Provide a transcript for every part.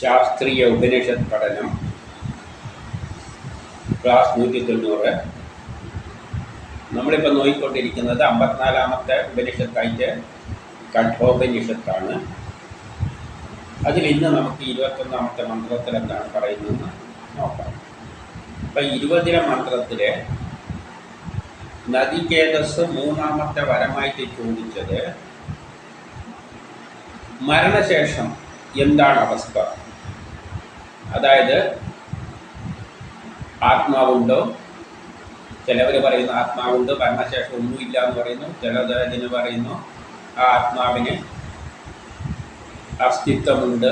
ശാസ്ത്രീയ ഉപനിഷത് പഠനം. ക്ലാസ് നൂറ്റി തൊണ്ണൂറ് നമ്മളിപ്പോൾ നോക്കിക്കൊണ്ടിരിക്കുന്നത് അമ്പത്തിനാലാമത്തെ ഉപനിഷത്തായിട്ട് കഠോപനിഷത്താണ്. അതിൽ ഇന്ന് നമുക്ക് ഇരുപത്തൊന്നാമത്തെ മന്ത്രത്തിൽ എന്താണ് പറയുന്നതെന്ന് നോക്കാം. അപ്പം ഇരുപതിലെ മന്ത്രത്തിൽ നദികേതസ് മൂന്നാമത്തെ വരമായിട്ട് ചോദിച്ചത് മരണശേഷം എന്താണ് അവസ്ഥ? അതായത് ആത്മാവുണ്ടോ? ചിലവർ പറയുന്നു ആത്മാവുണ്ട് മരണശേഷം ഒന്നുമില്ല എന്ന് പറയുന്നു. ചിലത് ഇതിന് പറയുന്നു ആ ആത്മാവിന് അസ്തിത്വമുണ്ട്.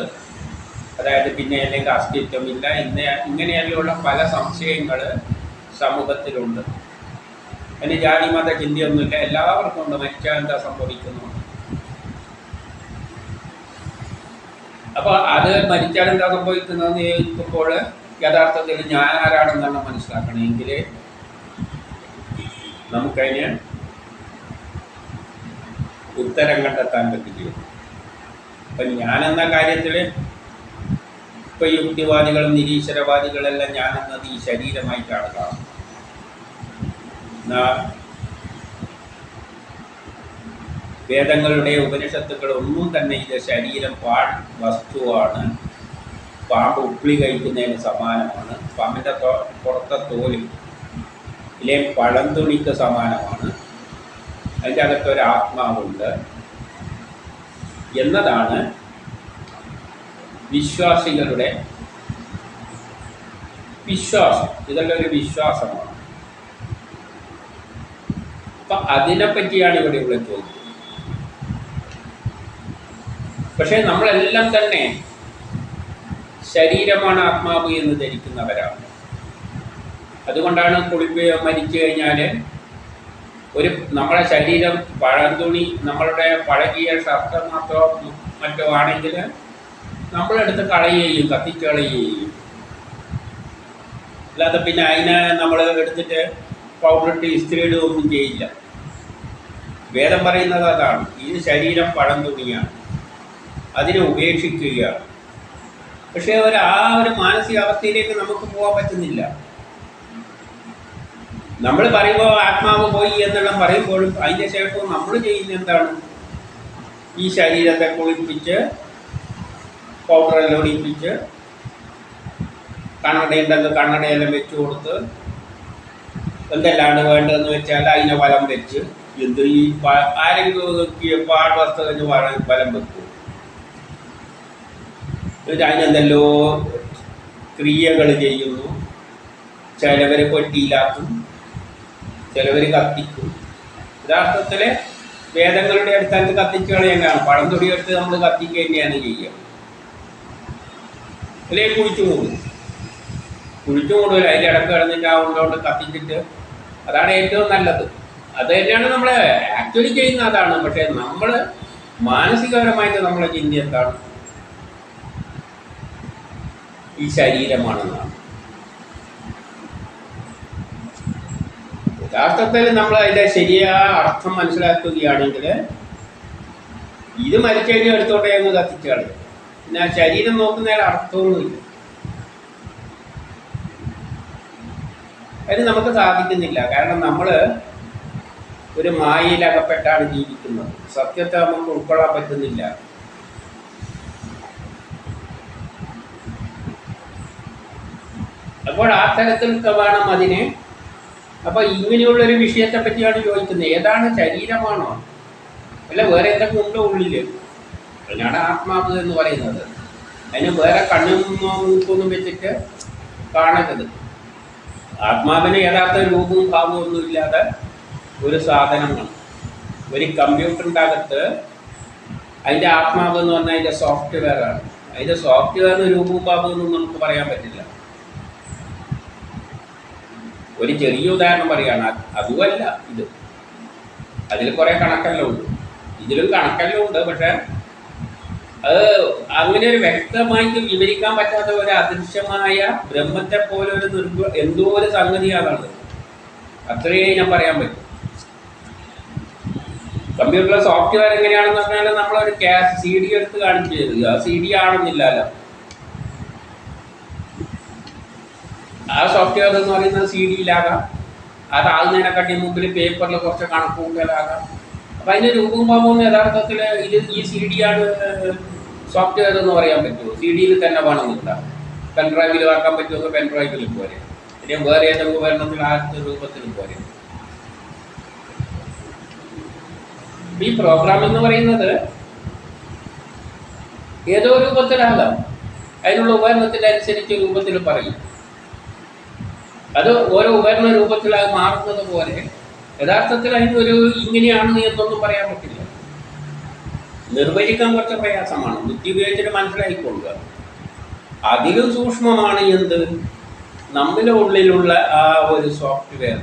അതായത് പിന്നെ അല്ലെങ്കിൽ അസ്തിത്വമില്ല. ഇന്ന ഇങ്ങനെയെല്ലാമുള്ള പല സംശയങ്ങൾ സമൂഹത്തിലുണ്ട്. അതിന് ജാതി മത ചിന്തയൊന്നുമില്ല എല്ലാവർക്കും ഉണ്ട്. മരിച്ചാൽ എന്താ സംഭവിക്കുന്നു അപ്പോൾ അത് മരിച്ചാൽ എന്താ സംഭവിക്കുന്നതെന്ന് ചോദിക്കുമ്പോൾ യഥാർത്ഥത്തിൽ ഞാൻ ആരാണെന്നാണ് മനസ്സിലാക്കണമെങ്കിൽ നമുക്കതിന് ഉത്തരം കണ്ടെത്താൻ പറ്റുകയും അപ്പം ഞാനെന്ന കാര്യത്തിൽ ഇപ്പൊ യുക്തിവാദികളും നിരീശ്വരവാദികളെല്ലാം ഞാനെന്നത് ഈ ശരീരമായിട്ടാണ് കാണുന്നത് എന്നാ വേദങ്ങളുടെ ഉപനിഷത്തുകൾ ഒന്നും തന്നെ ഇത് ശരീരം പാ വസ്തുവാണ്. പാമ്പ് ഉപ്പിളി കഴിക്കുന്നതിന് സമാനമാണ്. പാമ്പിന്റെ പുറത്തെ തോൽ ഇല്ലേ പഴന്തുണിക്ക് സമാനമാണ്. അതിന്റെ അകത്തൊരു ആത്മാവുണ്ട്. എന്നതാണ് വിശ്വാസികളുടെ വിശ്വാസം. ഇതെല്ലാം ഒരു വിശ്വാസമാണ്. അപ്പൊ അതിനെപ്പറ്റിയാണ് പറ്റിയാണ് ഇവിടെ ഇവിടെ ചോദിക്കുന്നത് പക്ഷെ നമ്മളെല്ലാം തന്നെ ശരീരമാണ് ആത്മാവ് എന്ന് ധരിക്കുന്നവരാണ്. അതുകൊണ്ടാണ് കുളിപ്പ് മരിച്ചു കഴിഞ്ഞാൽ ഒരു നമ്മുടെ ശരീരം പഴന്തുണി നമ്മളുടെ പഴകിയ ഷർട്ട് മാത്രമോ മറ്റോ ആണെങ്കിൽ നമ്മളെടുത്ത് കളയുകയും കത്തിക്കളയുകയും അല്ലാതെ പിന്നെ അതിനെ നമ്മൾ എടുത്തിട്ട് പൗഡറിട്ട് ഇസ്ത്രി ഇടുകയൊന്നും ചെയ്യില്ല. വേദം പറയുന്നത് അതാണ് ഈ ശരീരം പഴന്തുണിയാണ് അതിനെ ഉപേക്ഷിക്കുകയാണ്. പക്ഷേ ഒരു ആ ഒരു മാനസികാവസ്ഥയിലേക്ക് നമുക്ക് പോകാൻ പറ്റുന്നില്ല. നമ്മൾ പറയുമ്പോൾ ആത്മാവ് പോയി എന്നെല്ലാം പറയുമ്പോഴും അതിന്റെ ശേഷം നമ്മൾ ചെയ്യുന്ന എന്താണ്? ഈ ശരീരത്തെ കുളിപ്പിച്ച് പൗഡറെല്ലാം ഒടിപ്പിച്ച് കണ്ണടയുണ്ടെന്ന് കണ്ണടയെല്ലാം വെച്ച് കൊടുത്ത് എന്തെല്ലാമാണ് വേണ്ടതെന്ന് വെച്ചാൽ അതിനെ വലം വെച്ച് എന്ത് ഈ ആരെങ്കിലും പാഴ്വസ്തു കഴിഞ്ഞ് വലം വെക്കും. എന്നിട്ട് അതിനെന്തെല്ലോ ക്രിയകൾ ചെയ്യുന്നു. ചിലവർ പെട്ടിയിലാക്കും. ചിലവർ കത്തിക്കും. യഥാർത്ഥത്തിൽ വേദങ്ങളുടെ അടിസ്ഥാനത്തിൽ കത്തിച്ച് കളയാനാണ് പഴം തൊടിയെടുത്ത് നമ്മൾ കത്തിക്കുക തന്നെയാണ് ചെയ്യുക. അല്ലെ? കുഴിച്ചു മൂടും. കുഴിച്ചു മൂടില്ല അതിന്റെ ഇടയ്ക്ക് കിടന്നിട്ട് ആ ഉള്ളതുകൊണ്ട് കത്തിച്ചിട്ട് അതാണ് ഏറ്റവും നല്ലത്. അത് തന്നെയാണ് നമ്മൾ ആക്ച്വലി ചെയ്യുന്ന അതാണ്. പക്ഷേ നമ്മൾ മാനസികപരമായിട്ട് നമ്മളെ ചിന്തി എന്താണ്? ഈ ശരീരമാണെന്നാണ് യഥാർത്ഥത്തിൽ നമ്മൾ അതിന്റെ ശരിയായ അർത്ഥം മനസ്സിലാക്കുകയാണെങ്കിൽ ഇത് മരിച്ചു കഴിഞ്ഞാൽ എടുത്തോട്ടെ എന്ന് കത്തിച്ചാണ്. പിന്നെ ആ ശരീരം നോക്കുന്നതിൽ അർത്ഥമൊന്നുമില്ല. അതിന് നമുക്ക് സാധിക്കുന്നില്ല. കാരണം നമ്മൾ ഒരു മായയിൽ അകപ്പെട്ടാണ് ജീവിക്കുന്നത്. സത്യത്തെ നമുക്ക് ഉൾക്കൊള്ളാൻ പറ്റുന്നില്ല. അപ്പോൾ ആ തരത്തിൽ വേണം അതിന്. അപ്പോൾ ഇങ്ങനെയുള്ളൊരു വിഷയത്തെ പറ്റിയാണ് ചോദിക്കുന്നത്. ഏതാണ് ശരീരമാണോ? അല്ല വേറെ എന്തൊക്കെ ഉണ്ടോ ഉള്ളിൽ അതിനാണ് ആത്മാവ് എന്ന് പറയുന്നത്. അതിന് വേറെ കണ്ണും മൂക്കൊന്നും വെച്ചിട്ട് കാണരുത്. ആത്മാവിന് യഥാർത്ഥ രൂപവും ഭാവവും ഒന്നും ഇല്ലാതെ ഒരു സാധനമാണ്. ഒരു കമ്പ്യൂട്ടറിന്റെ അകത്ത് അതിന്റെ ആത്മാവ് എന്ന് പറഞ്ഞാൽ അതിന്റെ സോഫ്റ്റ്വെയർ ആണ്. അതിന്റെ സോഫ്റ്റ്വെയറിന് രൂപവും ഭാവവും ഒന്നും നമുക്ക് പറയാൻ പറ്റില്ല. ഒരു ചെറിയ ഉദാഹരണം പറയുകയാണ് അതുമല്ല ഇത്. അതിൽ കുറേ കണക്കെല്ലാം ഉണ്ട്. ഇതിലും കണക്കെല്ലാം ഉണ്ട് പക്ഷേ അത് അങ്ങനെ ഒരു വ്യക്തമായിട്ട് വിവരിക്കാൻ പറ്റാത്ത ഒരു അദൃശ്യമായ ബ്രഹ്മത്തെ പോലെ ഒരു നിർഗ എന്തോ ഒരു സംഗതിയാണത് അത്രയേ ഞാൻ പറയാൻ പറ്റും. കമ്പ്യൂട്ടറിലെ സോഫ്റ്റ്വെയർ എങ്ങനെയാണെന്ന് പറഞ്ഞാൽ നമ്മളൊരു ക്യാഷ് സി ഡി എടുത്ത് കാണിച്ചു തരിക സി ഡി ആണെന്നില്ലല്ലോ. ആ സോഫ്റ്റ്വെയർ എന്ന് പറയുന്നത് സി ഡിയിലാകാം അതാകുന്നതിനെക്കാട്ടി മുമ്പിൽ പേപ്പറിൽ കുറച്ച് കണക്കുകൂട്ടലാകാം അപ്പം അതിന്റെ രൂപവും ഭാവവും യഥാർത്ഥത്തിൽ ഇത് ഈ സി ഡി ആണ് സോഫ്റ്റ്വെയർ എന്ന് പറയാൻ പറ്റുമോ? സി ഡിയിൽ തന്നെ വേണമെന്നില്ല പെൻ ഡ്രൈവിൽ ആക്കാൻ പെൻ ഡ്രൈവിൽ പോരെ. പിന്നെ വേറെ ഏതൊക്കെ ഉപകരണത്തിൽ ആ രൂപത്തിലും പോരെ. ഈ പ്രോഗ്രാം എന്ന് പറയുന്നത് ഏതോ രൂപത്തിലാകാം അതിനുള്ള ഉപകരണത്തിന്റെ അനുസരിച്ച് രൂപത്തിൽ പറയും. അത് ഓരോ ഉപകരണ രൂപത്തിൽ അത് മാറുന്നത് പോലെ യഥാർത്ഥത്തിൽ അതിനൊരു ഇങ്ങനെയാണ് എന്നൊന്നും പറയാൻ പറ്റില്ല. നിർവചിക്കാൻ കുറച്ച് പ്രയാസമാണ്. ബുദ്ധി ഉപയോഗിച്ചിട്ട് മനസ്സിലാക്കിക്കൊള്ളുക അതിലും സൂക്ഷ്മമാണ് എന്ത്? നമ്മുടെ ഉള്ളിലുള്ള ആ ഒരു സോഫ്റ്റ്വെയർ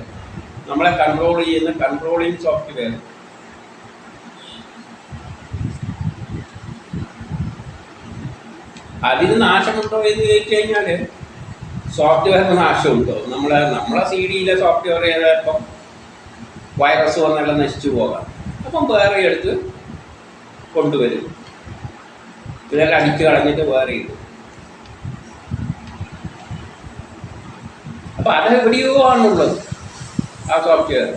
നമ്മളെ കൺട്രോൾ ചെയ്യുന്ന കൺട്രോളിങ് സോഫ്റ്റ്വെയർ അതിന് നാശമുണ്ടോ എന്ന് ചോദിച്ചു കഴിഞ്ഞാൽ സോഫ്റ്റ്വെയറിന് നാശമുണ്ടോ നമ്മളെ നമ്മളെ സി ഡിയിലെ സോഫ്റ്റ്വെയർ ഇപ്പം വൈറസ് വന്നെല്ലാം നശിച്ചു പോകാം. അപ്പം വേറെ എടുത്ത് കൊണ്ടുവരും. ഇതെല്ലാം അടിച്ചു കളഞ്ഞിട്ട് വേറെ ഇടും. അപ്പം അത് എവിടെയോ ആണുള്ളത് ആ സോഫ്റ്റ്വെയർ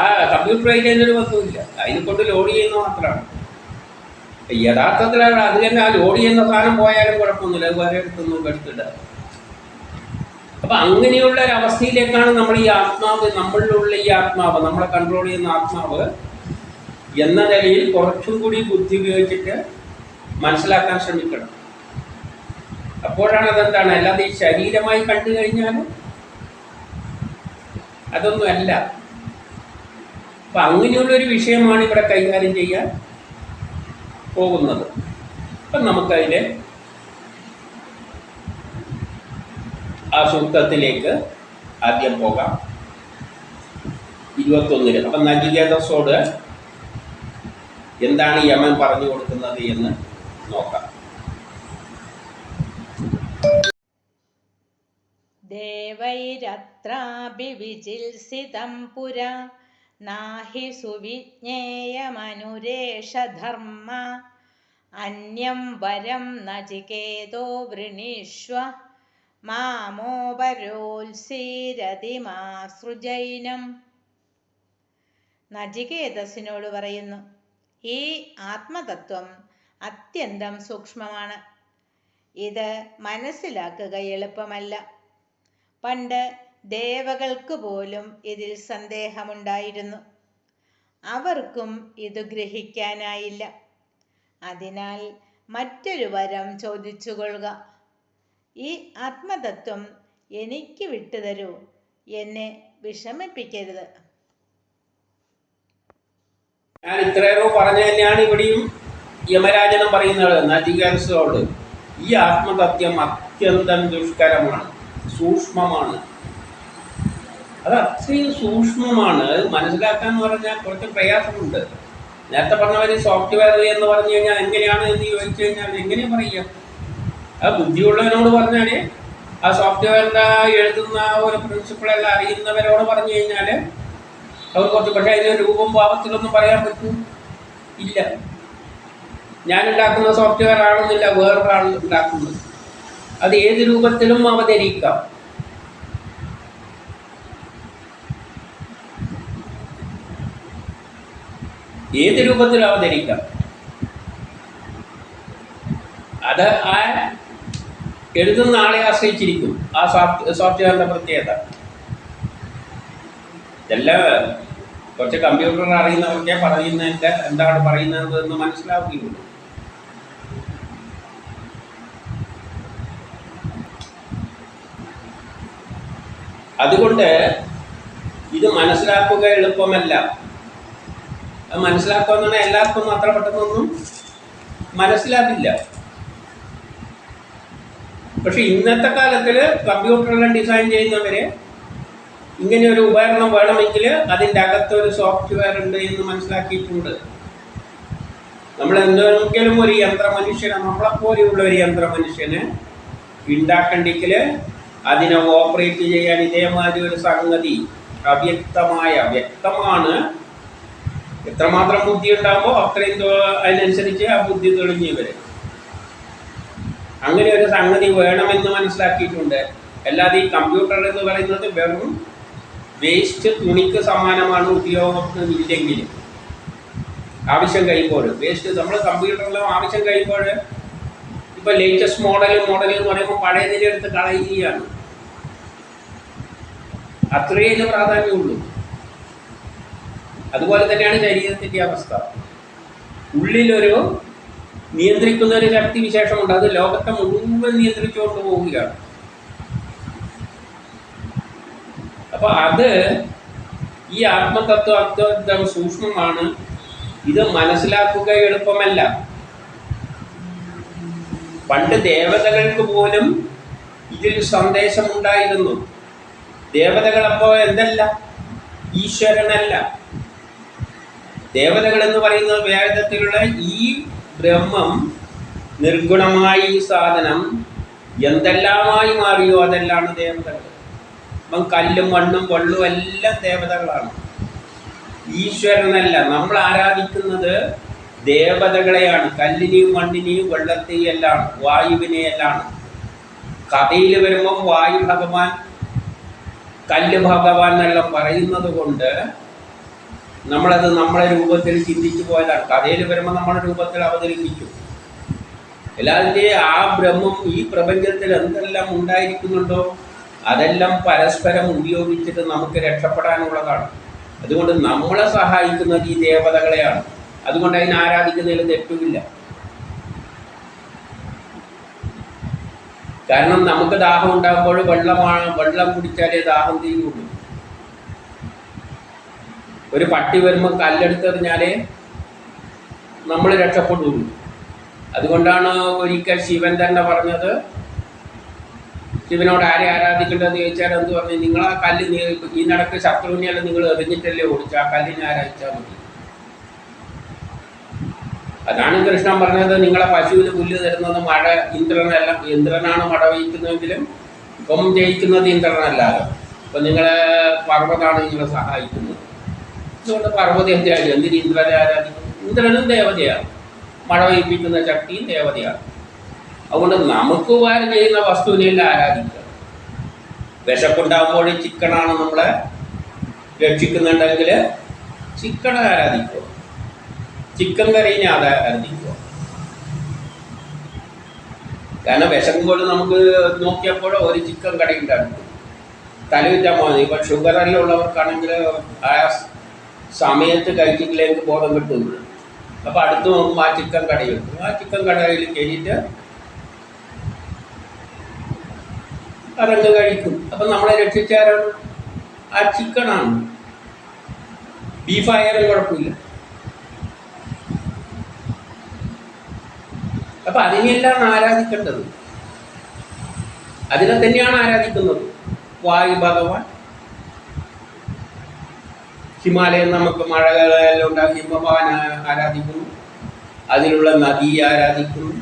ആ കമ്പ്യൂട്ടറായിട്ട് അതിനൊരു വസ്തുവില്ല. അതിനെ കൊണ്ട് ലോഡ് ചെയ്യുന്ന മാത്രമാണ്. യഥാർത്ഥത്തിൽ അത് തന്നെ ആ ലോഡ് ചെയ്യുന്ന സാധനം പോയാലും കുഴപ്പമൊന്നുമില്ല. അത് വേറെ എടുത്തൊന്നും എടുത്തിട്ട് അപ്പൊ അങ്ങനെയുള്ള ഒരു അവസ്ഥയിലേക്കാണ് നമ്മൾ ഈ ആത്മാവ് നമ്മളിലുള്ള ഈ ആത്മാവ് നമ്മളെ കൺട്രോൾ ചെയ്യുന്ന ആത്മാവ് എന്ന നിലയിൽ കുറച്ചും കൂടി ബുദ്ധി ഉപയോഗിച്ചിട്ട് മനസ്സിലാക്കാൻ ശ്രമിക്കണം. അപ്പോഴാണ് അതെന്താണ്? അല്ലാതെ ഈ ശരീരമായി കണ്ടു കഴിഞ്ഞാൽ അതൊന്നും അല്ല. അപ്പൊ അങ്ങനെയുള്ളൊരു വിഷയമാണ് ഇവിടെ കൈകാര്യം ചെയ്യാൻ പോകുന്നത്. അപ്പം നമുക്കതിന്റെ ആ സൂക്തത്തിലേക്ക് ആദ്യം പോകാം. ഇരുപത്തൊന്നിന് അപ്പം നജികേതസോട് എന്താണ് യമൻ പറഞ്ഞു കൊടുക്കുന്നത് എന്ന് നോക്കാം. ദേവൈരത്രാഭിവിചിൽസിതം പുരാ നാഹി സുവിജ്ഞേയമനുരേഷധർമ്മ അന്യം വരം നചികേതോ വൃണീഷ്വ മാമോപരോത്സീരതിമാസൃജൈനം. നചികേതസിനോട് പറയുന്നു ഈ ആത്മതത്വം അത്യന്തം സൂക്ഷ്മമാണ്. ഇത് മനസ്സിലാക്കുക എളുപ്പമല്ല. പണ്ട് ദേവകൾക്ക് പോലും ഇതിൽ സന്ദേഹമുണ്ടായിരുന്നു. അവർക്കും ഇത് ഗ്രഹിക്കാനായില്ല. അതിനാൽ മറ്റൊരു വരം ചോദിച്ചുകൊള്ളുക. ഈ ആത്മതത്വം എനിക്ക് വിട്ടുതരൂ. എന്നെ വിഷമിപ്പിക്കരുത്. ഞാൻ ഇത്രയോ പറഞ്ഞു തന്നെയാണ് ഇവിടെയും യമരാജനം പറയുന്നത്. നജികേതസോട് ഈ ആത്മതത്വം അത്യന്തം ദുഷ്കരമാണ് സൂക്ഷ്മമാണ്. അത് അത്രയും സൂക്ഷ്മമാണ്. അത് മനസ്സിലാക്കാൻ എന്ന് പറഞ്ഞാൽ കുറച്ച് പ്രയാസമുണ്ട്. നേരത്തെ പറഞ്ഞ പോലെ സോഫ്റ്റ്വെയർ എന്ന് പറഞ്ഞു കഴിഞ്ഞാൽ എങ്ങനെയാണ് എന്ന് ചോദിച്ചു കഴിഞ്ഞാൽ എങ്ങനെ പറയുക? ആ ബുദ്ധിയുള്ളവനോട് പറഞ്ഞാൽ ആ സോഫ്റ്റ്വെയറിന്റെ എഴുതുന്ന ഒരു പ്രിൻസിപ്പിളെല്ലാം അറിയുന്നവരോട് പറഞ്ഞു കഴിഞ്ഞാൽ അവർ കുറച്ച് പക്ഷേ അതിന് രൂപം ഭാവത്തിലൊന്നും പറയാൻ പറ്റും. ഇല്ല. ഞാൻ ഉണ്ടാക്കുന്ന സോഫ്റ്റ്വെയർ ആണെന്നില്ല വേറൊരാൾ ഉണ്ടാക്കുന്നത്. അത് ഏത് രൂപത്തിലും അവതരിക്കാം. ഏത് രൂപത്തിലും അവതരിക്കാം അത് ആ എഴുതുന്ന ആളെ ആശ്രയിച്ചിരിക്കും. ആ സോഫ്റ്റ് സോഫ്റ്റ്വെയറിന്റെ പ്രത്യേകത. ഇതെല്ലാം കുറച്ച് കമ്പ്യൂട്ടർ അറിയുന്നവർക്കേ പറയുന്നതിന്റെ എന്താണ് പറയുന്നത് എന്ന് മനസ്സിലാവുകയുള്ളൂ. അതുകൊണ്ട് ഇത് മനസ്സിലാക്കുക എളുപ്പമല്ല. അത് മനസ്സിലാക്കുക എന്ന് പറഞ്ഞാൽ എല്ലാവർക്കും അത്ര പെട്ടെന്നൊന്നും മനസ്സിലാവില്ല. പക്ഷെ ഇന്നത്തെ കാലത്തിൽ കമ്പ്യൂട്ടറെല്ലാം ഡിസൈൻ ചെയ്യുന്നവര് ഇങ്ങനെ ഒരു ഉപകരണം വേണമെങ്കിൽ അതിന്റെ അകത്തൊരു സോഫ്റ്റ്വെയർ ഉണ്ട് എന്ന് മനസ്സിലാക്കിയിട്ടുണ്ട്. നമ്മൾ എന്തെങ്കിലും ഒരു യന്ത്ര മനുഷ്യനെ നമ്മളെപ്പോലെയുള്ള ഒരു യന്ത്ര മനുഷ്യന് ഉണ്ടാക്കണ്ടെങ്കിൽ അതിനെ ഓപ്പറേറ്റ് ചെയ്യാൻ ഇതേമാതിരി ഒരു സംഗതി അവ്യക്തമായ വ്യക്തമാണ് എത്രമാത്രം ബുദ്ധി ഉണ്ടാകുമ്പോൾ അത്രയും അതിനനുസരിച്ച് ആ ബുദ്ധി തെളിഞ്ഞു വരെ. അങ്ങനെ ഒരു സംഗതി വേണമെന്ന് മനസ്സിലാക്കിയിട്ടുണ്ട്. അല്ലാതെ ഈ കമ്പ്യൂട്ടർ എന്ന് പറയുന്നത് വെറും വേസ്റ്റ് തുണിക്ക് സമാനമാണ് ഉപയോഗമില്ലെങ്കിൽ ആവശ്യം കഴിയുമ്പോൾ വേസ്റ്റ് നമ്മൾ കമ്പ്യൂട്ടറിലും ആവശ്യം കഴിയുമ്പോൾ ഇപ്പൊ ലേറ്റസ്റ്റ് മോഡൽ മോഡൽ എന്ന് പറയുമ്പോൾ പഴയതിനെ നിലയെടുത്ത് കളയുകയാണ്. അത്രയേ പ്രാധാന്യമുള്ളൂ. അതുപോലെ തന്നെയാണ് ശരീരത്തിന്റെ അവസ്ഥ. ഉള്ളിലൊരു നിയന്ത്രിക്കുന്ന ഒരു ശക്തി വിശേഷമുണ്ട്. അത് ലോകത്തെ മുഴുവൻ നിയന്ത്രിച്ചുകൊണ്ട് പോവുകയാണ്. അപ്പോൾ അത് ഈ ആത്മതത്വ അത്യന്തം സൂക്ഷ്മമാണ്. ഇത് മനസ്സിലാക്കുക എളുപ്പമല്ല. പണ്ട് ദേവതകൾക്ക് പോലും ഇതിൽ സന്ദേശമുണ്ടായിരുന്നു. ദേവതകൾ അപ്പോൾ എന്തല്ല? ഈശ്വരനല്ല. ദേവതകൾ എന്ന് പറയുന്നത് വേദത്തിലുള്ള ഈ ബ്രഹ്മം നിർഗുണമായ ഈ സാധനം എന്തെല്ലാമായി മാറിയോ അതെല്ലാണ് ദേവതകൾ അപ്പം കല്ലും മണ്ണും വെള്ളവും എല്ലാം ദേവതകളാണ്. ഈശ്വരനല്ല നമ്മൾ ആരാധിക്കുന്നത് ദേവതകളെയാണ്. കല്ലിനെയും മണ്ണിനെയും വെള്ളത്തെയും എല്ലാം വായുവിനെയെല്ലാം. കഥയിൽ വരുമ്പം വായു ഭഗവാൻ കല്ല് ഭഗവാൻ എന്നെല്ലാം പറയുന്നത് കൊണ്ട് നമ്മളത് നമ്മളെ രൂപത്തിൽ ചിന്തിച്ചു പോയതാണ്. കഥയിൽ വരുമ്പോൾ നമ്മുടെ രൂപത്തിൽ അവതരിപ്പിക്കും എല്ലാതിന്റെ ആ ബ്രഹ്മം ഈ പ്രപഞ്ചത്തിൽ എന്തെല്ലാം ഉണ്ടായിരിക്കുന്നുണ്ടോ അതെല്ലാം പരസ്പരം ഉപയോഗിച്ചിട്ട് നമുക്ക് രക്ഷപ്പെടാനുള്ളതാണ്. അതുകൊണ്ട് നമ്മളെ സഹായിക്കുന്നത് ഈ ദേവതകളെയാണ്. അതുകൊണ്ട് അതിനെ ആരാധിക്കുന്നതിൽ തെറ്റുമില്ല. കാരണം നമുക്ക് ദാഹം ഉണ്ടാകുമ്പോൾ വെള്ളമാണ് വെള്ളം കുടിച്ചാലേ ദാഹം തീരുള്ളൂ. ഒരു പട്ടി വരുമ്പോൾ കല്ലെടുത്തെറിഞ്ഞാലേ നമ്മൾ രക്ഷപ്പെടുള്ളൂ അതുകൊണ്ടാണ് ഒരിക്കൽ ശിവൻ തന്നെ പറഞ്ഞത് ശിവനോട് ആരെ ആരാധിക്കേണ്ടത് ചോദിച്ചാൽ എന്ത് പറഞ്ഞു? നിങ്ങൾ ആ കല്ല് ഈ നടക്ക് ശത്രുവിനെയല്ല നിങ്ങൾ എറിഞ്ഞിട്ടല്ലേ ഓടിച്ചു ആ കല്ലിനെ ആരാധിച്ചാൽ മതി. അതാണ് കൃഷ്ണൻ പറഞ്ഞത് നിങ്ങളെ പശുവിന് പുല്ല് തരുന്നത് മഴ ഇന്ദ്രനല്ല ഇന്ദ്രനാണ് മഴ വഹിക്കുന്നതെങ്കിലും ഇപ്പം ജയിക്കുന്നത് ഇന്ദ്രനല്ലാതെ. അപ്പം നിങ്ങളെ പർവതാണ് നിങ്ങളെ സഹായിക്കുന്നത്. അതുകൊണ്ട് പർവത എന്തിനാണ് എന്തിന് ഇന്ദ്രനെ ആരാധിക്കുന്നു ഇന്ദ്രനും ദേവതയാണ്. മഴ പെയ്പ്പിക്കുന്ന ശക്തിയും ദേവതയാണ്. അതുകൊണ്ട് നമുക്ക് ഉപകാരം ചെയ്യുന്ന വസ്തുവിനെയല്ല ആരാധിക്കുക? വിശപ്പുണ്ടാകുമ്പോൾ ചിക്കനാണ് നമ്മളെ രക്ഷിക്കുന്നുണ്ടെങ്കിൽ ചിക്കനെ ആരാധിക്കുക. ചിക്കൻ കറീനെ ആരാധിക്കുക. കാരണം വിശക്കുമ്പോൾ നമുക്ക് നോക്കിയപ്പോൾ ഒരു ചിക്കൻ കടയുണ്ട് അടുത്ത് തലവിറ്റാൽ മതി ഇപ്പം ഷുഗറെല്ലാം ഉള്ളവർക്കാണെങ്കിൽ ആ സമയത്ത് കഴിച്ചിട്ടില്ലെങ്കിൽ ബോധം കിട്ടുന്നു അപ്പോൾ അടുത്ത് നോക്കുമ്പോൾ ആ ചിക്കൻ കടയുണ്ട് ആ ചിക്കൻ കടയിൽ കയറിയിട്ട് അതങ്ങ് കഴിക്കും. അപ്പം നമ്മളെ രക്ഷിച്ചാരാണ് ആ ചിക്കനാണ്. ബീഫായാലും കുഴപ്പമില്ല. അപ്പം അതിനെല്ലാം ആരാധിക്കേണ്ടത്? അതിനെ തന്നെയാണ് ആരാധിക്കുന്നത്? വായു ഭഗവാൻ ഹിമാലയം നമുക്ക് മഴകളെല്ലാം ഉണ്ടാകും ആരാധിക്കുന്നു. അതിലുള്ള നദിയെ ആരാധിക്കുന്നു.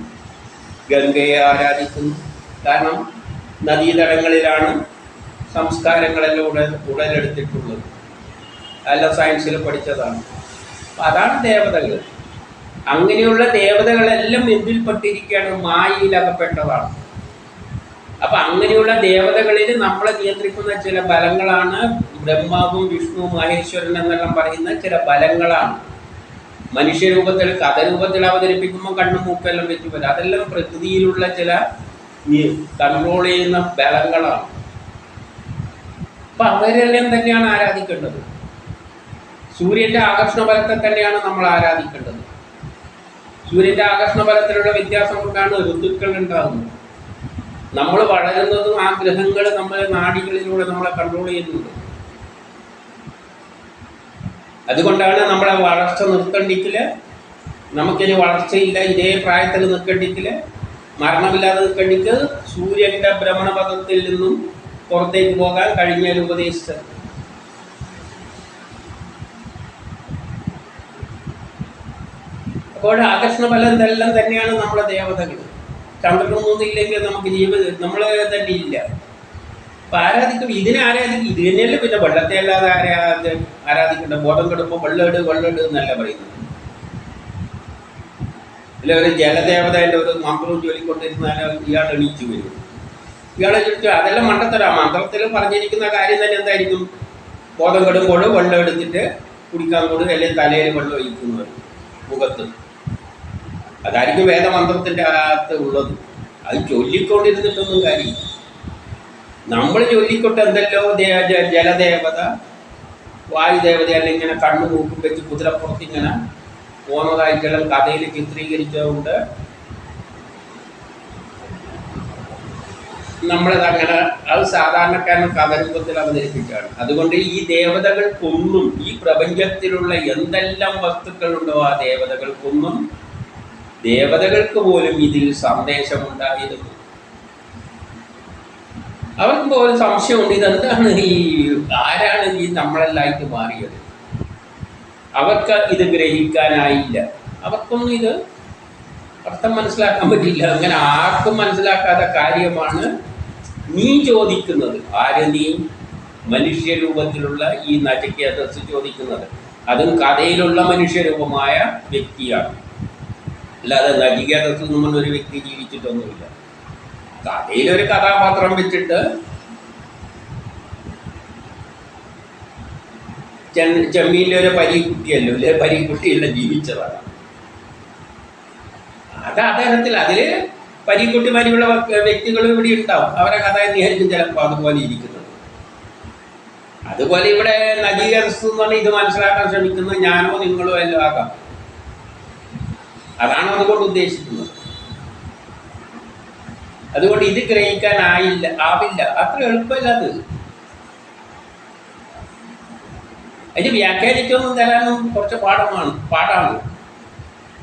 ഗംഗയെ ആരാധിക്കുന്നു. കാരണം നദീതടങ്ങളിലാണ് സംസ്കാരങ്ങളെല്ലാം ഉടൽ ഉടലെടുത്തിട്ടുള്ളത്. എല്ലാം സയൻസിൽ പഠിച്ചതാണ്. അതാണ് ദേവതകൾ അങ്ങനെയുള്ള ദേവതകളെല്ലാം എന്തിൽപ്പെട്ടിരിക്കുകയാണ്? മായയിലകപ്പെട്ടതാണ് അപ്പൊ അങ്ങനെയുള്ള ദേവതകളിൽ നമ്മളെ നിയന്ത്രിക്കുന്ന ചില ബലങ്ങളാണ് ബ്രഹ്മാവും വിഷ്ണു മഹേശ്വരൻ എന്നെല്ലാം പറയുന്ന ചില ബലങ്ങളാണ്. മനുഷ്യരൂപത്തിൽ കഥരൂപത്തിൽ അവതരിപ്പിക്കുമ്പോൾ കണ്ണും മൂക്കെല്ലാം വെച്ച് വരും അതെല്ലാം പ്രകൃതിയിലുള്ള ചില കൺട്രോൾ ചെയ്യുന്ന ബലങ്ങളാണ്. അപ്പൊ അവരെല്ലാം തന്നെയാണ് ആരാധിക്കേണ്ടത്. സൂര്യന്റെ ആകർഷണ ബലത്തെ തന്നെയാണ് നമ്മൾ ആരാധിക്കേണ്ടത്. സൂര്യന്റെ ആകർഷണ ബലത്തിലുള്ള വ്യത്യാസം കൊണ്ടാണ് ഋതുക്കൾ ഉണ്ടാകുന്നത് നമ്മൾ വളരുന്നതും ആ ഗ്രഹങ്ങൾ നമ്മളെ നാടികളിലൂടെ നമ്മളെ കൺട്രോൾ ചെയ്യുന്നുണ്ട്. അതുകൊണ്ടാണ് നമ്മളെ വളർച്ച നിർത്തണ്ടിക്കിൽ. നമുക്കിനി വളർച്ചയില്ല ഇതേ പ്രായത്തിൽ നിൽക്കണ്ടിക്കിൽ. മരണമില്ലാതെ നിൽക്കേണ്ടിക്ക് സൂര്യന്റെ ഭ്രമണപഥത്തിൽ നിന്നും പുറത്തേക്ക് പോകാൻ കഴിഞ്ഞാൽ ഉപദേശിച്ചത്. അപ്പോൾ ആകർഷണ ബലം ഇതെല്ലാം തന്നെയാണ് നമ്മളെ ദേവതകൾ. ചന്ദ്രനൊന്നും ഇല്ലെങ്കിൽ നമുക്ക് ജീവ നമ്മൾ തന്നെ ഇല്ല അപ്പം ആരാധിക്കും? ഇതിനെ ആരാധിക്കും? ഇത് തന്നെയല്ലേ പിന്നെ വെള്ളത്തെ അല്ലാതെ ആരാധ ആരാധിക്കേണ്ട ബോധം കെടുമ്പോൾ വെള്ളം ഇട് എന്നല്ല പറയുന്നത്. അല്ല ഒരു ജലദേവതയുടെ ഒരു മന്ത്രവും ചൊല്ലിക്കൊണ്ടിരുന്നാൽ ഇയാൾ എണീച്ചു വരും. ഇയാളെ ചോദിച്ചു അതെല്ലാം മണ്ടത്തരാ. മന്ത്രത്തിൽ പറഞ്ഞിരിക്കുന്ന കാര്യം തന്നെ എന്തായിരിക്കും? ബോധം കെടുമ്പോൾ വെള്ളം എടുത്തിട്ട് കുടിക്കാൻ കൂടും അല്ലെങ്കിൽ തലയിൽ വെള്ളം ഒഴിക്കുന്നവർ മുഖത്ത്. അതായിരിക്കും വേദമന്ത്രത്തിന്റെ അകത്ത് ഉള്ളത്. അത് ചൊല്ലിക്കൊണ്ടിരുന്നിട്ടൊന്നും കാര്യമില്ല. നമ്മൾ ചൊല്ലിക്കൊണ്ട് എന്തല്ലോ ജലദേവത വായുദേവത അല്ലെങ്കിൽ ഇങ്ങനെ കണ്ണു മൂക്കും വെച്ച് കുതിരപ്പുറത്ത് ഇങ്ങനെ പോകുന്നതായിട്ടുള്ള കഥയിൽ ചിത്രീകരിച്ചതുകൊണ്ട് നമ്മളത് അങ്ങനെ അത് സാധാരണക്കാരൻ കഥരൂപത്തിൽ അവതരിപ്പിക്കുകയാണ്. അതുകൊണ്ട് ഈ ദേവതകൾക്കൊന്നും ഈ പ്രപഞ്ചത്തിലുള്ള എന്തെല്ലാം വസ്തുക്കളുണ്ടോ ആ ദേവതകൾക്കൊന്നും ദേവതകൾക്ക് പോലും ഇതിൽ സന്ദേശമുണ്ടായിരുന്നു അവർക്ക് ഒരു സംശയമുണ്ട് ഇതെന്താണ് ഈ ആരാണ് ഈ നമ്മളെല്ലായിട്ട് മാറിയത്? അവർക്ക് ഇത് ഗ്രഹിക്കാനായില്ല. അവർക്കൊന്നും ഇത് അർത്ഥം മനസ്സിലാക്കാൻ പറ്റില്ല. അങ്ങനെ ആർക്കും മനസ്സിലാക്കാത്ത കാര്യമാണ് നീ ചോദിക്കുന്നത്. ആര് നീ? മനുഷ്യരൂപത്തിലുള്ള ഈ നചികേതസ് ചോദിക്കുന്നത്. അതും കഥയിലുള്ള മനുഷ്യരൂപമായ വ്യക്തിയാണ്. അല്ലാതെ നചികേതസ് എന്ന് ഒരു വ്യക്തി ജീവിച്ചിട്ടൊന്നുമില്ല. കഥയിലൊരു കഥാപാത്രം വെച്ചിട്ട് ഒരു ചെമ്മീനിലൊരു പരീക്കുട്ടിയല്ലോ? അല്ലെ കുട്ടിയല്ല ജീവിച്ചതാണ് അത് അദ്ദേഹത്തിൽ അതിൽ പരീക്കുട്ടിമാരിയുള്ള വ്യക്തികളും ഇവിടെ ഉണ്ടാവും. അവരെ കഥ നിഹരിക്കും ചിലപ്പോൾ അതുപോലെ ഇരിക്കുന്നത്. അതുപോലെ ഇവിടെ നജീകർസ് എന്ന് പറഞ്ഞാൽ ഇത് മനസ്സിലാക്കാൻ ശ്രമിക്കുന്നത് ഞാനോ നിങ്ങളോ എല്ലാം ആകാം. അതാണ് അതുകൊണ്ട് ഉദ്ദേശിക്കുന്നത്. അതുകൊണ്ട് ഇത് ഗ്രഹിക്കാനായില്ല ആവില്ല. അത്ര എളുപ്പമല്ല അത്. അതിന് വ്യാഖ്യാനിച്ചൊന്നും തരാനും കുറച്ച് പാഠമാണ് പാടാണ്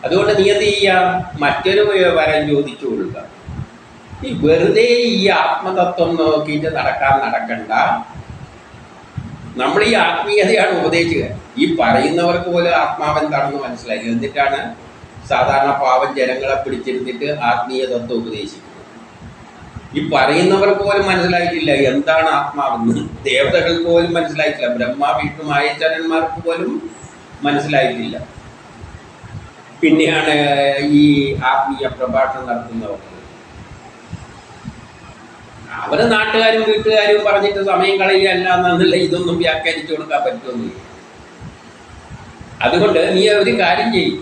അതുകൊണ്ട് നീ എന്ത് ചെയ്യാം മറ്റൊരു വരം ചോദിച്ചു കൊടുക്കുക. ഈ വെറുതെ ഈ ആത്മതത്വം നോക്കിയിട്ട് നടക്കാൻ നടക്കണ്ട. നമ്മൾ ഈ ആത്മീയതയാണ് ഉപദേശിക്കുക. ഈ പറയുന്നവർക്ക് പോലും ആത്മാവ് എന്താണെന്ന് മനസ്സിലായി. എന്നിട്ടാണ് സാധാരണ പാവം ജനങ്ങളെ പിടിച്ചിരുന്നിട്ട് ആത്മീയ തത്വം ഉപദേശിക്കുന്നത് ഈ പറയുന്നവർ പോലും മനസ്സിലായിട്ടില്ല എന്താണ് ആത്മാവെന്ന്. ദേവതകൾ പോലും മനസ്സിലായിട്ടില്ല. ബ്രഹ്മ വിഷ്ണു മായച്ചരന്മാർക്ക് പോലും മനസ്സിലായിട്ടില്ല. പിന്നെയാണ് ഈ ആത്മീയ പ്രഭാഷണം നടത്തുന്നവർ. അവർ നാട്ടുകാരും വീട്ടുകാരും പറഞ്ഞിട്ട് സമയം കളയുകയല്ല എന്നുള്ള ഇതൊന്നും വ്യാഖ്യാനിച്ചു കൊടുക്കാൻ പറ്റുമെന്നില്ല അതുകൊണ്ട് നീ ഒരു കാര്യം ചെയ്യും.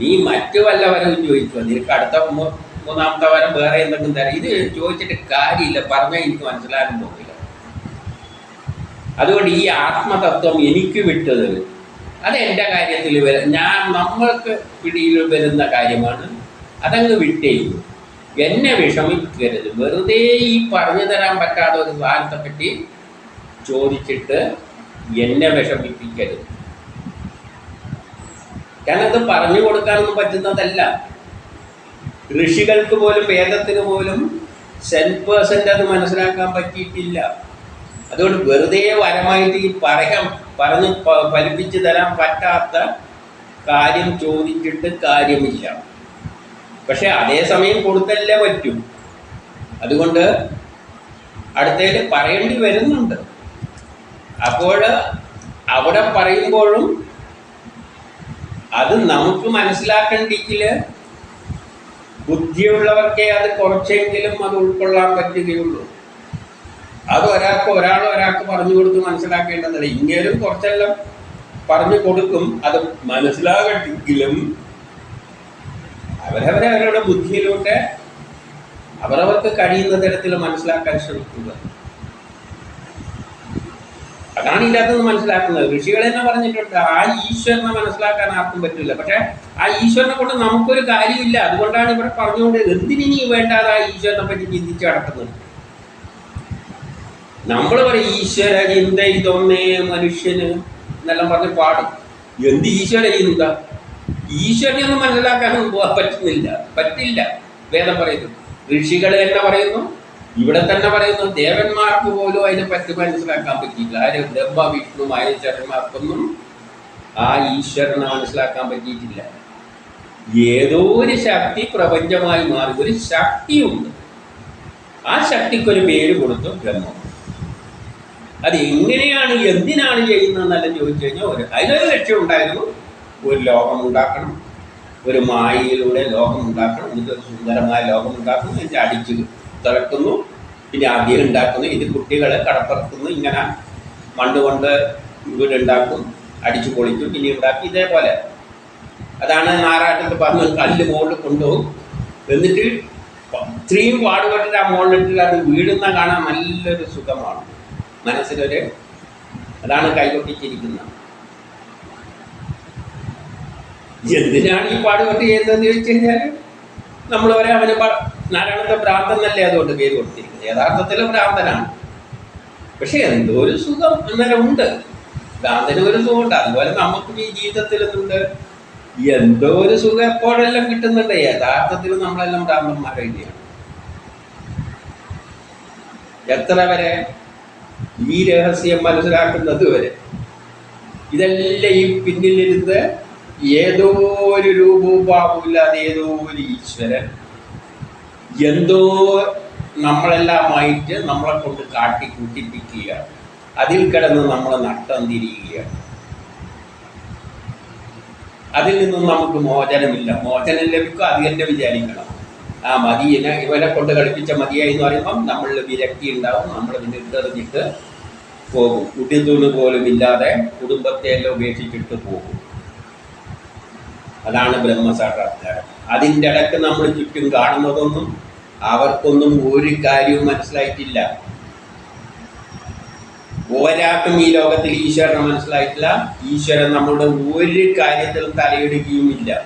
നീ മറ്റു വല്ലവരും ചോദിച്ചു നിനക്ക് അടുത്ത മൂന്നാമത്തെ വരം വേറെ എന്തെങ്കിലും തരാം. ഇത് ചോദിച്ചിട്ട് കാര്യമില്ല. പറഞ്ഞാൽ എനിക്ക് മനസ്സിലാകാൻ പോകില്ല അതുകൊണ്ട് ഈ ആത്മതത്വം എനിക്ക് വിട്ടത് അത് എന്റെ കാര്യത്തിൽ വര ഞാൻ നമ്മൾക്ക് പിടിയിൽ വരുന്ന കാര്യമാണ്. അതങ്ങ് വിട്ടേ എന്നെ വിഷമിക്കരുത്. വെറുതെ ഈ പറഞ്ഞു തരാൻ പറ്റാത്ത ഒരു സാധനത്തെ പറ്റി ചോദിച്ചിട്ട് എന്നെ വിഷമിപ്പിക്കരുത്. അത് പറഞ്ഞു കൊടുക്കാനൊന്നും പറ്റുന്നതല്ല. ഋഷികൾക്ക് പോലും വേദത്തിന് പോലും സെൻ പേഴ്സന്റ് അത് മനസ്സിലാക്കാൻ പറ്റിയിട്ടില്ല. അതുകൊണ്ട് വെറുതെ വരമായിട്ട് ഈ പറയാം പറഞ്ഞ് ഫലിപ്പിച്ച് തരാൻ പറ്റാത്ത കാര്യം ചോദിച്ചിട്ട് കാര്യമില്ല. പക്ഷെ അതേസമയം കൊടുത്തല്ലേ പറ്റും. അതുകൊണ്ട് അടുത്തതിൽ പറയേണ്ടി വരുന്നുണ്ട്. അപ്പോൾ അവിടെ പറയുമ്പോഴും അത് നമുക്ക് മനസ്സിലാക്കണ്ടെങ്കിൽ ബുദ്ധിയുള്ളവർക്കേ അത് കുറച്ചെങ്കിലും അത് ഉൾക്കൊള്ളാൻ പറ്റുകയുള്ളൂ. അത് ഒരാൾക്ക് ഒരാൾ ഒരാൾക്ക് പറഞ്ഞു കൊടുത്ത് മനസ്സിലാക്കേണ്ടതല്ല. ഇങ്ങനെയും കുറച്ചെല്ലാം പറഞ്ഞു കൊടുക്കും. അത് മനസ്സിലാകട്ടെങ്കിലും അവരവരെ അവരുടെ ബുദ്ധിയിലൂടെ അവരവർക്ക് കഴിയുന്ന തരത്തിൽ മനസ്സിലാക്കാൻ ശ്രമിക്കുക. അതാണ് ഇല്ലാത്തത് മനസ്സിലാക്കുന്നത്. ഋഷികൾ തന്നെ പറഞ്ഞിട്ടുണ്ട് ആ ഈശ്വരനെ മനസ്സിലാക്കാൻ ആർക്കും പറ്റില്ല പക്ഷെ ആ ഈശ്വരനെ കൊണ്ട് നമുക്കൊരു കാര്യമില്ല. അതുകൊണ്ടാണ് ഇവിടെ പറഞ്ഞുകൊണ്ട് എന്തിനി വേണ്ടാതെ ആ ഈശ്വരനെ പറ്റി ചിന്തിച്ച് നടക്കുന്നത്? നമ്മൾ പറയും ഈശ്വര ചിന്ത ഇതൊന്നേ മനുഷ്യന് എന്നെല്ലാം പറഞ്ഞ് പാടും. എന്ത് ഈശ്വര ചിന്ത? ഈശ്വരനെ ഒന്നും മനസ്സിലാക്കാനൊന്നും പറ്റുന്നില്ല. പറ്റില്ല. വേദം പറയുന്നു. ഋഷികൾ തന്നെ പറയുന്നു ഇവിടെ തന്നെ പറയുന്നു ദേവന്മാർക്ക് പോലും അതിനെ പറ്റി മനസ്സിലാക്കാൻ പറ്റിയില്ല ആര്? ബ്രഹ്മ വിഷ്ണു മഹേശ്വരന്മാർക്കൊന്നും ആ ഈശ്വരനെ മനസ്സിലാക്കാൻ പറ്റിയിട്ടില്ല. ഏതോ ഒരു ശക്തി പ്രപഞ്ചമായി മാറി ഒരു ശക്തിയുണ്ട്. ആ ശക്തിക്കൊരു പേര് കൊടുത്തു ബ്രഹ്മം. അത് എങ്ങനെയാണ് എന്തിനാണ് ചെയ്യുന്നതെന്നെല്ലാം ചോദിച്ചു കഴിഞ്ഞാൽ ഒരു അതിനൊരു ലക്ഷ്യം ഉണ്ടായിരുന്നു. ഒരു ലോകം ഉണ്ടാക്കണം ഒരു മായയിലൂടെ ലോകം ഉണ്ടാക്കണം എന്നിട്ട് ഒരു സുന്ദരമായ ലോകം ഉണ്ടാക്കണം എന്നിട്ട് അടിച്ച് തിളക്കുന്നു പിന്നെ ആദ്യം ഉണ്ടാക്കുന്നു. ഇത് കുട്ടികളെ കടപ്പുറത്തുനിന്ന് ഇങ്ങനെ മണ്ണ് കൊണ്ട് വീടുണ്ടാക്കും അടിച്ചു പൊളിക്കും പിന്നെ ഉണ്ടാക്കി ഇതേപോലെ. അതാണ് നാരായണത്തിൽ പറഞ്ഞ് കല്ല് മുകളിൽ കൊണ്ടുപോകും. എന്നിട്ട് ഇത്രയും പാടുപെട്ടിട്ട് ആ മുകളിലിട്ട് അത് വീഴുന്ന കാണാൻ നല്ലൊരു സുഖമാണ്. മനസ്സിലൊരു അതാണ് കൈകൊട്ടിച്ചിരിക്കുന്നത്. എന്തിനാണ് ഈ പാടുപെട്ട് ചെയ്യുന്നതെന്ന് ചോദിച്ചു കഴിഞ്ഞാൽ നമ്മൾ വരെ അവന് നാരായണത്തെ ഭ്രാന്തൻ അതുകൊണ്ട് പേര് കൊടുത്തിരിക്കുന്നത്? യഥാർത്ഥത്തിൽ ഭ്രാന്തനാണ്. പക്ഷെ എന്തോ ഒരു സുഖം അന്നേരം ഉണ്ട്. ഭ്രാന്തന് ഒരു സുഖമുണ്ട്. അതുപോലെ നമുക്കും ഈ ജീവിതത്തിൽ എന്തുണ്ട് എന്തോ ഒരു സുഖം എപ്പോഴെല്ലാം കിട്ടുന്നുണ്ട്? യഥാർത്ഥത്തിൽ നമ്മളെല്ലാം ഭ്രാന്തന്മാരെ തന്നെയാണ് എത്ര വരെ ഈ രഹസ്യം മനസ്സിലാക്കുന്നത് വരെ ഇതെല്ലാം ഈ പിന്നിലിരുന്ന് ഏതോ ഒരു രൂപവും ഭാവമില്ലാതെ ഏതോ ഒരു ഈശ്വരൻ എന്തോ നമ്മളെല്ലാമായിട്ട് നമ്മളെ കൊണ്ട് കാട്ടി കൂട്ടിപ്പിക്കുക. അതിൽ കിടന്ന് നമ്മൾ നട്ടം തിരിയുകയാണ് അതിൽ നിന്നും നമുക്ക് മോചനമില്ല. മോചനം ലഭിക്കും അത് തന്നെ വിചാരിക്കണം. ആ മതി. എന്നെ ഇവനെ കൊണ്ട് കളിപ്പിച്ച മതിയായി എന്ന് പറയുമ്പം നമ്മളിൽ വിരക്തി ഉണ്ടാവും നമ്മൾ വിനിട്ടെറിഞ്ഞിട്ട് പോകും. കുട്ടിത്തൂണ് പോലും ഇല്ലാതെ കുടുംബത്തെ എല്ലാം ഉപേക്ഷിച്ചിട്ട് പോകും. അതാണ് ബ്രഹ്മസാക്ഷാത്കാരം. അതിന്റെ ഇടയ്ക്ക് നമ്മൾ ചുറ്റും കാണുന്നതൊന്നും അവർക്കൊന്നും ഒരു കാര്യവും മനസ്സിലായിട്ടില്ല. ഒരാൾക്കും ഈ ലോകത്തിൽ ഈശ്വരനെ മനസ്സിലായിട്ടില്ല. ഈശ്വരൻ നമ്മുടെ ഒരു കാര്യത്തിലും തലയിടുകയുമില്ല.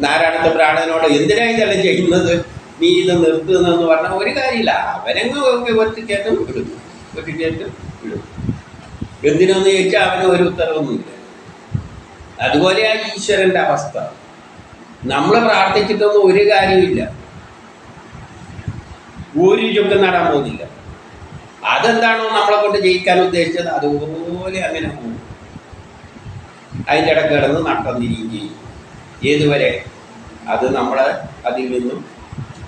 നാരായണത്തെ പ്രാണനോട് എന്തിനാ ഇതെല്ലാം ചെയ്യുന്നത്? നീ ഇത് നിർത്തുന്നെന്ന് പറഞ്ഞാൽ ഒരു കാര്യമില്ല. അവനങ്ങ് ഒറ്റക്കേറ്റം വിടും. ഒറ്റക്കേറ്റം വിടും. എന്തിനൊന്ന് ചോദിച്ചാൽ അവന് ഒരു ഉത്തരവൊന്നുമില്ല. അതുപോലെ ആ ഈശ്വരന്റെ അവസ്ഥ. നമ്മൾ പ്രാർത്ഥിച്ചിട്ടൊന്നും ഒരു കാര്യമില്ല ഒരു ചുക്കം നടാൻ പോകുന്നില്ല. അതെന്താണോ നമ്മളെ കൊണ്ട് ജയിക്കാൻ ഉദ്ദേശിച്ചത് അതുപോലെ അങ്ങനെ പോകും. അതിന്റെ ഇടയ്ക്ക് കിടന്ന് നട്ടന്നിരിക്കുകയും ചെയ്യും. ഏതുവരെ? അത് നമ്മളെ അതിൽ നിന്നും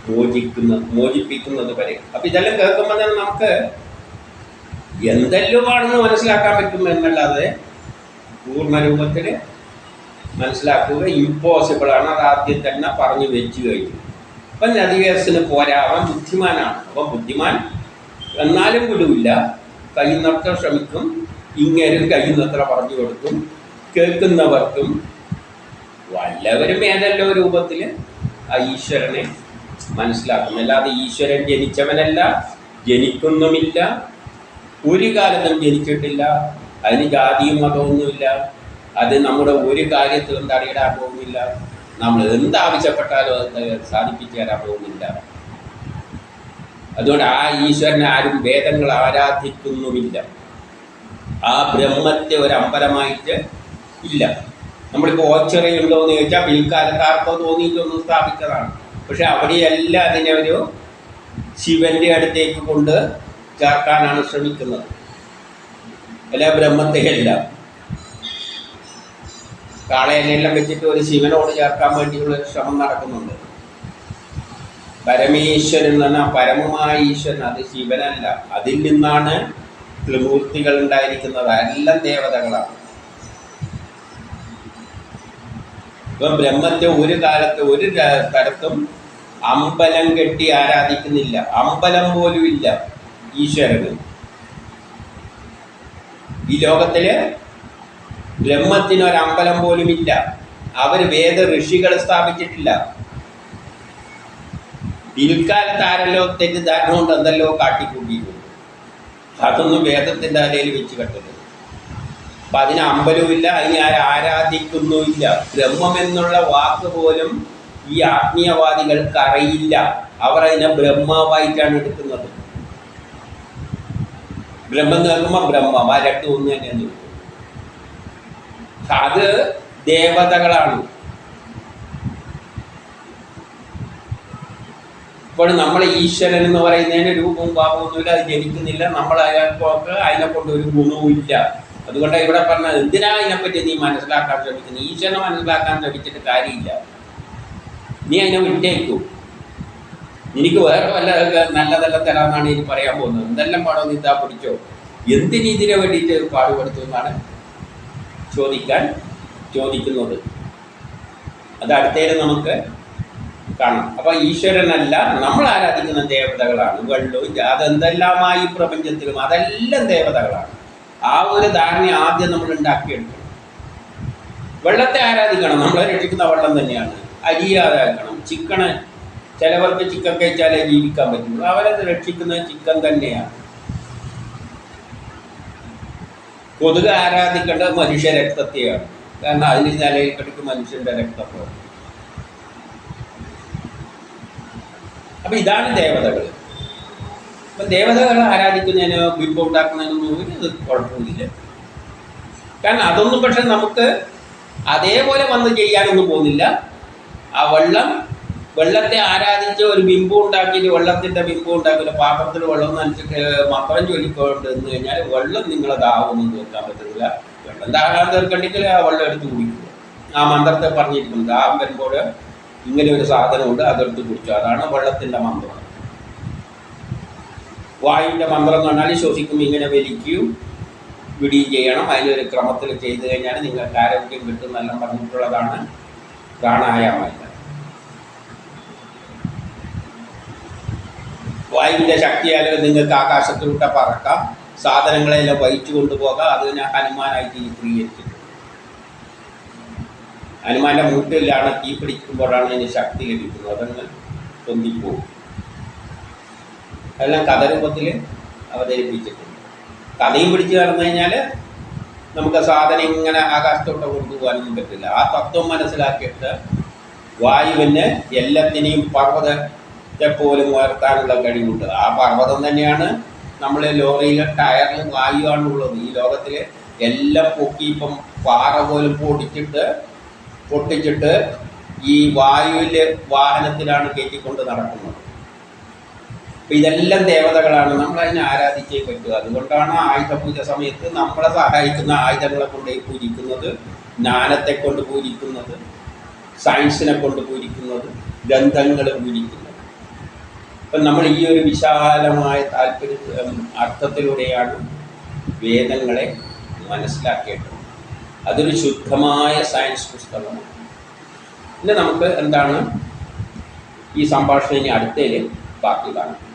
മോചിക്കുന്ന മോചിപ്പിക്കുന്നത് വരെ. അപ്പം ഇതെല്ലാം കേൾക്കുമ്പോൾ തന്നെ നമുക്ക് എന്തെല്ലാമാണെന്ന് മനസ്സിലാക്കാൻ പറ്റും എന്നല്ലാതെ പൂർണരൂപത്തിൽ മനസ്സിലാക്കുക ഇമ്പോസിബിൾ ആണ്. അത് ആദ്യം തന്നെ പറഞ്ഞു വെച്ചു കഴിഞ്ഞു. അപ്പം നദിവേസിന് പോരാ. അവൻ ബുദ്ധിമാനാണ്. അപ്പം ബുദ്ധിമാൻ. എന്നാലും വിടില്ല കഴിയുന്നത്ര ശ്രമിക്കും. ഇങ്ങേരും കഴിയുന്നത്ര പറഞ്ഞു കൊടുക്കും. കേൾക്കുന്നവർക്കും വല്ലവരും ഏതെല്ലോ രൂപത്തിൽ ആ ഈശ്വരനെ മനസ്സിലാക്കും അല്ലാതെ ഈശ്വരൻ ജനിച്ചവനല്ല ജനിക്കുന്നുമില്ല ഒരു കാലത്തും ജനിച്ചിട്ടില്ല അതിന് ജാതിയും മതമൊന്നുമില്ല അത് നമ്മുടെ ഒരു കാര്യത്തിലും തടയിടാൻ പോകുന്നില്ല. നമ്മൾ എന്താവശ്യപ്പെട്ടാലും അത് സാധിപ്പിച്ചു തരാൻ പോകുന്നില്ല. അതുകൊണ്ട് ആ ഈശ്വരനെ ആരും വേദങ്ങൾ ആരാധിക്കുന്നുമില്ല. ആ ബ്രഹ്മത്തെ ഒരു അമ്പലമായിട്ട് ഇല്ല. നമ്മളിപ്പോൾ ഓച്ചറയുണ്ടോ എന്ന് ചോദിച്ചാൽ പിൽക്കാലത്ത് ആർക്കോ തോന്നിയിട്ടൊന്നും സ്ഥാപിച്ചതാണ്. പക്ഷെ അവിടെയല്ല അതിനെ ഒരു ശിവന്റെ അടുത്തേക്ക് കൊണ്ട് ചേർക്കാനാണ് ശ്രമിക്കുന്നത്. അല്ല ബ്രഹ്മത്തെ എല്ലാം കാളയനെല്ലാം വെച്ചിട്ട് ഒരു ശിവനോട് ചേർക്കാൻ വേണ്ടിയുള്ള ശ്രമം നടക്കുന്നുണ്ട്. പരമേശ്വരൻ എന്ന് പറഞ്ഞാൽ പരമമായ ഈശ്വരൻ അത് ശിവനല്ല. അതിൽ നിന്നാണ് ത്രിമൂർത്തികൾ ഉണ്ടായിരിക്കുന്നത്. എല്ലാം ദേവതകളാണ്. ഇപ്പം ബ്രഹ്മത്തെ ഒരു കാലത്ത് ഒരു തരത്തും അമ്പലം കെട്ടി ആരാധിക്കുന്നില്ല. അമ്പലം പോലും ഇല്ല ഈശ്വരന്. ഈ ലോകത്തിൽ ബ്രഹ്മത്തിന് ഒരു അമ്പലം പോലുമില്ല. അവർ വേദ ഋഷികൾ സ്ഥാപിച്ചിട്ടില്ല. പിൽക്കാലത്ത് ആരല്ലോ തെറ്റിദ്ധാരണ കൊണ്ട് എന്തല്ലോ കാട്ടിക്കൂട്ടിയിട്ടുണ്ട്. അതൊന്നും വേദത്തിന്റെ അലയിൽ വെച്ച് കെട്ടരുത്. അപ്പൊ അതിന് അമ്പലവുമില്ല അതിനെ ആരും ആരാധിക്കുന്നുമില്ല. ബ്രഹ്മം എന്നുള്ള വാക്ക് പോലും ഈ ആത്മീയവാദികൾക്ക് അറിയില്ല. അവർ അതിനെ ബ്രഹ്മാവായിട്ടാണ് എടുക്കുന്നത്. ബ്രഹ്മം കേൾക്കുമ്പോൾ ബ്രഹ്മം ആ രണ്ടും ഒന്ന് തന്നെയാണ്. അത് ദേവതകളാണ്. ഇപ്പോഴും നമ്മൾ ഈശ്വരൻ എന്ന് പറയുന്നതിന് രൂപവും ഭാവമൊന്നുമില്ല അത് ജനിക്കുന്നില്ല. നമ്മൾ അയാൾക്കൊക്കെ അതിനെ കൊണ്ട് ഒരു ഗുണവും ഇല്ല. അതുകൊണ്ട് ഇവിടെ പറഞ്ഞത് എന്തിനാ അതിനെപ്പറ്റി നീ മനസ്സിലാക്കാൻ ശ്രമിക്കുന്നത് ഈശ്വരനെ മനസ്സിലാക്കാൻ ശ്രമിച്ചിട്ട് കാര്യമില്ല. നീ അതിനെ വിട്ടേക്കൂ. എനിക്ക് വേറെ വല്ല നല്ലതല്ല തരാമെന്നാണ് ഇനി പറയാൻ പോകുന്നത്. എന്തെല്ലാം പാടോ നീ ഇതാ പിടിച്ചോ? എന്തിനീതിനെ വേണ്ടിയിട്ട് പാടുപെടുത്തു എന്നാണ് ചോദിക്കാൻ ചോദിക്കുന്നത്. അത് അടുത്തേരെ നമുക്ക് കാണാം. അപ്പൊ ഈശ്വരനല്ല നമ്മൾ ആരാധിക്കുന്ന ദേവതകളാണ്. വെള്ളവും അതെന്തെല്ലാമായി പ്രപഞ്ചത്തിലും അതെല്ലാം ദേവതകളാണ്. ആ ഒരു ധാരണ ആദ്യം നമ്മൾ ഉണ്ടാക്കിയെടുക്കണം. വെള്ളത്തെ ആരാധിക്കണം. നമ്മളെ രക്ഷിക്കുന്ന വെള്ളം തന്നെയാണ്. അരി ആരാധിക്കണം ചിക്കണ് ചിലവർക്ക് ചിക്കൻ കഴിച്ചാലേ ജീവിക്കാൻ പറ്റുള്ളൂ. അവരത് രക്ഷിക്കുന്ന ചിക്കൻ തന്നെയാണ്. കൊതുക് ആരാധിക്കേണ്ടത് മനുഷ്യ രക്തത്തെയാണ്. കാരണം അതിന് നിലയിൽ കിടക്കും മനുഷ്യന്റെ രക്തം പോലെ അപ്പൊ ഇതാണ് ദേവതകൾ അപ്പൊ ദേവതകളെ ആരാധിക്കുന്നതിന് ബിംബം ഉണ്ടാക്കുന്നതിനൊന്നും ഒരു അത് കുഴപ്പമില്ല കാരണം അതൊന്നും പക്ഷെ നമുക്ക് അതേപോലെ വന്ന് ചെയ്യാനൊന്നും പോകുന്നില്ല. ആ വെള്ളം വെള്ളത്തെ ആരാധിച്ച് ഒരു ബിംബം ഉണ്ടാക്കിയിട്ട് വെള്ളത്തിന്റെ ബിംബം ഉണ്ടാക്കിയിട്ട് പാത്രത്തിൽ വെള്ളം നനച്ചിട്ട് മാത്രം ചൊല്ലിക്കൊണ്ട് എന്ന് കഴിഞ്ഞാൽ വെള്ളം നിങ്ങളെ ദാഹമൊന്നും തീർക്കാൻ പറ്റത്തില്ല. വെള്ളം ദാഹം തീർക്കണ്ടെങ്കിൽ ആ വെള്ളം എടുത്ത് കുടിക്കുക. ആ മന്ത്രത്തെ പറഞ്ഞിരിക്കുന്നു ദാഹം വരുമ്പോൾ ഇങ്ങനെ ഒരു സാധനമുണ്ട് അതെടുത്ത് കുടിച്ചു. അതാണ് വെള്ളത്തിന്റെ മന്ത്രം. വായുവിന്റെ മന്ത്രം എന്ന് പറഞ്ഞാൽ ശ്വസിക്കുമ്പോൾ ഇങ്ങനെ വലിക്കുകയും വിടുകയും ചെയ്യണം. അതിലൊരു ക്രമത്തിൽ ചെയ്തു കഴിഞ്ഞാൽ നിങ്ങൾക്ക് ആരോഗ്യം കിട്ടും എന്നെല്ലാം പറഞ്ഞിട്ടുള്ളതാണ് പ്രാണായാമം. വായുവിന്റെ ശക്തിയാൽ നിങ്ങൾക്ക് ആകാശത്തിലൂടെ പറക്കാം. സാധനങ്ങളെല്ലാം വഹിച്ചു കൊണ്ടുപോകാം. അത് ഞാൻ ഹനുമാനായി ചിത്രീകരിച്ചിട്ടുണ്ട് ഹനുമാന്റെ മൂട്ടിലാണ് തീ പിടിക്കുമ്പോഴാണ് അതിന് ശക്തി ലഭിക്കുന്നത്. അതങ്ങ് പൊന്തിപ്പോകും. അതെല്ലാം കഥരൂപത്തിൽ അവതരിപ്പിച്ചിട്ടുണ്ട്. കഥയും പിടിച്ചു നടന്നു കഴിഞ്ഞാൽ നമുക്ക് സാധനം ഇങ്ങനെ ആകാശത്തോട്ട് കൊണ്ടുപോകാനൊന്നും പറ്റില്ല. ആ തത്വം മനസ്സിലാക്കിയിട്ട് വായുവിന് എല്ലാത്തിനെയും പർവതത്തെ പോലും ഉയർത്താനുള്ള കഴിവുണ്ട്. ആ പർവതം തന്നെയാണ് നമ്മളെ ലോറിയിലെ ടയറിലും വായുവാണ് ഉള്ളത്. ഈ ലോകത്തിലെ എല്ലാം പൊക്കി ഇപ്പം പാറ പോലും പൊടിച്ചിട്ട് പൊട്ടിച്ചിട്ട് ഈ വായുവിലെ വാഹനത്തിലാണ് കയറ്റിക്കൊണ്ട് നടക്കുന്നത്. അപ്പൊ ഇതെല്ലാം ദേവതകളാണ്. നമ്മൾ അതിനെ ആരാധിച്ചേ പറ്റുക അതുകൊണ്ടാണ് ആയുധ പൂജ സമയത്ത് നമ്മളെ സഹായിക്കുന്ന ആയുധങ്ങളെ കൊണ്ട് പൂജിക്കുന്നത് ജ്ഞാനത്തെ കൊണ്ട് പൂജിക്കുന്നത് സയൻസിനെ കൊണ്ട് പൂജിക്കുന്നത് ഗന്ധങ്ങൾ പൂജിക്കുന്നത്. അപ്പം നമ്മൾ ഈ ഒരു വിശാലമായ താല്പര്യ അർത്ഥത്തിലൂടെയാണ് വേദങ്ങളെ മനസ്സിലാക്കിയിട്ടുള്ളത്. അതൊരു ശുദ്ധമായ സയൻസ് പുസ്തകമാണ്. പിന്നെ നമുക്ക് എന്താണ് ഈ സംഭാഷണം ഇനി അടുത്തതിൽ ബാക്കി കാണാം.